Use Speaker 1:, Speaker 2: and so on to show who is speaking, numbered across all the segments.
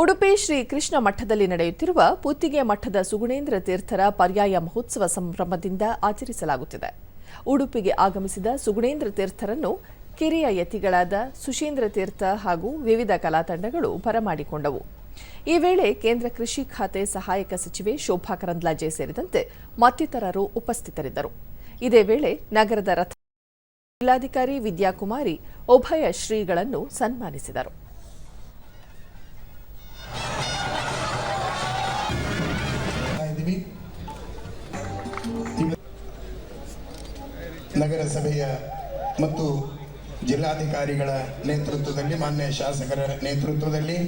Speaker 1: ಉಡುಪಿ ಶ್ರೀ ಕೃಷ್ಣ ಮಠದಲ್ಲಿ ನಡೆಯುತ್ತಿರುವ ಪುತ್ತಿಗೆ ಮಠದ ಸುಗುಣೇಂದ್ರ ತೀರ್ಥರ ಪರ್ಯಾಯ ಮಹೋತ್ಸವ ಸಂಭ್ರಮದಿಂದ ಆಚರಿಸಲಾಗುತ್ತಿದೆ. ಉಡುಪಿಗೆ ಆಗಮಿಸಿದ ಸುಗುಣೇಂದ್ರ ತೀರ್ಥರನ್ನು ಕಿರಿಯ ಯತಿಗಳಾದ ಸುಶೀಂದ್ರ ತೀರ್ಥ ಹಾಗೂ ವಿವಿಧ ಕಲಾ ತಂಡಗಳು ಬರಮಾಡಿಕೊಂಡವು. ಈ ವೇಳೆ ಕೇಂದ್ರ ಕೃಷಿ ಖಾತೆ ಸಹಾಯಕ ಸಚಿವೆ ಶೋಭಾ ಕರಂದ್ಲಾಜೆ ಸೇರಿದಂತೆ ಮತ್ತಿತರರು ಉಪಸ್ಥಿತರಿದ್ದರು. ಇದೇ ವೇಳೆ ನಗರದ ರಥ ಜಿಲ್ಲಾಧಿಕಾರಿ ವಿದ್ಯಾಕುಮಾರಿ ಉಭಯ ಶ್ರೀಗಳನ್ನು ಸನ್ಮಾನಿಸಿದರು.
Speaker 2: ನಗರಸಭೆಯ ಮತ್ತು ಜಿಲ್ಲಾಧಿಕಾರಿಗಳ ನೇತೃತ್ವದಲ್ಲಿ ಮಾನ್ಯ ಶಾಸಕರ ನೇತೃತ್ವದಲ್ಲಿ.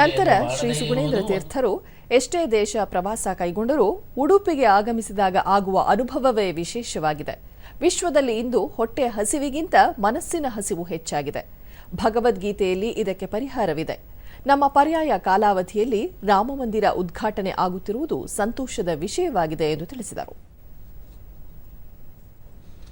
Speaker 1: ನಂತರ ಶ್ರೀ ಸುಗುಣೇಂದ್ರ ತೀರ್ಥರು ಎಷ್ಟೇ ದೇಶ ಪ್ರವಾಸ ಕೈಗೊಂಡರೂ ಉಡುಪಿಗೆ ಆಗಮಿಸಿದಾಗ ಆಗುವ ಅನುಭವವೇ ವಿಶೇಷವಾಗಿದೆ. ವಿಶ್ವದಲ್ಲಿ ಇಂದು ಹೊಟ್ಟೆ ಹಸಿವಿಗಿಂತ ಮನಸ್ಸಿನ ಹಸಿವು ಹೆಚ್ಚಾಗಿದೆ. ಭಗವದ್ಗೀತೆಯಲ್ಲಿ ಇದಕ್ಕೆ ಪರಿಹಾರವಿದೆ. ನಮ್ಮ ಪರ್ಯಾಯ ಕಾಲಾವಧಿಯಲ್ಲಿ ರಾಮಮಂದಿರ ಉದ್ಘಾಟನೆ ಆಗುತ್ತಿರುವುದು ಸಂತೋಷದ ವಿಷಯವಾಗಿದೆ ಎಂದು ತಿಳಿಸಿದರು.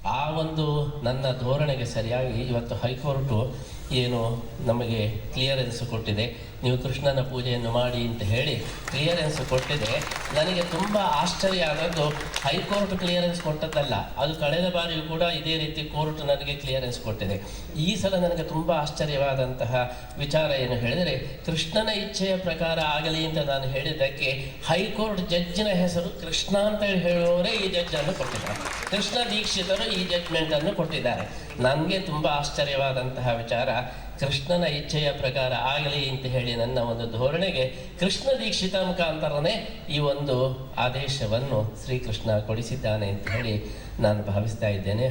Speaker 3: ಆ ಒಂದು ನನ್ನ ಧೋರಣೆಗೆ ಸರಿಯಾಗಿ ಇವತ್ತು ಹೈಕೋರ್ಟು ಏನು ನಮಗೆ ಕ್ಲಿಯರೆನ್ಸ್ ಕೊಟ್ಟಿದೆ. ನೀವು ಕೃಷ್ಣನ ಪೂಜೆಯನ್ನು ಮಾಡಿ ಅಂತ ಹೇಳಿ ಕ್ಲಿಯರೆನ್ಸ್ ಕೊಟ್ಟಿದೆ. ನನಗೆ ತುಂಬ ಆಶ್ಚರ್ಯ ಆದದ್ದು, ಹೈಕೋರ್ಟ್ ಕ್ಲಿಯರೆನ್ಸ್ ಕೊಟ್ಟದ್ದಲ್ಲ. ಅದು ಕಳೆದ ಬಾರಿಯೂ ಕೂಡ ಇದೇ ರೀತಿ ಕೋರ್ಟ್ ನನಗೆ ಕ್ಲಿಯರೆನ್ಸ್ ಕೊಟ್ಟಿದೆ. ಈ ಸಲ ನನಗೆ ತುಂಬ ಆಶ್ಚರ್ಯವಾದಂತಹ ವಿಚಾರ ಏನು ಹೇಳಿದರೆ, ಕೃಷ್ಣನ ಇಚ್ಛೆಯ ಪ್ರಕಾರ ಆಗಲಿ ಅಂತ ನಾನು ಹೇಳಿದ್ದಕ್ಕೆ ಹೈಕೋರ್ಟ್ ಜಡ್ಜಿನ ಹೆಸರು ಕೃಷ್ಣ ಅಂತ ಹೇಳುವವರೇ ಈ ಜಡ್ಜನ್ನು ಕೊಟ್ಟಿದ್ದಾರೆ. ಕೃಷ್ಣ ದೀಕ್ಷಿತರು ಈ ಜಡ್ಜ್ಮೆಂಟ್ ಅನ್ನು ಕೊಟ್ಟಿದ್ದಾರೆ. ನನಗೆ ತುಂಬ ಆಶ್ಚರ್ಯವಾದಂತಹ ವಿಚಾರ, ಕೃಷ್ಣನ ಇಚ್ಛೆಯ ಪ್ರಕಾರ ಆಗಲಿ ಅಂತ ಹೇಳಿ ನನ್ನ ಒಂದು ಧೋರಣೆಗೆ ಕೃಷ್ಣ ದೀಕ್ಷಿತ ಮುಖಾಂತರನೇ ಈ ಒಂದು ಆದೇಶವನ್ನು ಶ್ರೀಕೃಷ್ಣ ಕೊಡಿಸಿದ್ದಾನೆ ಅಂತ ಹೇಳಿ ನಾನು ಭಾವಿಸ್ತಾ ಇದ್ದೇನೆ.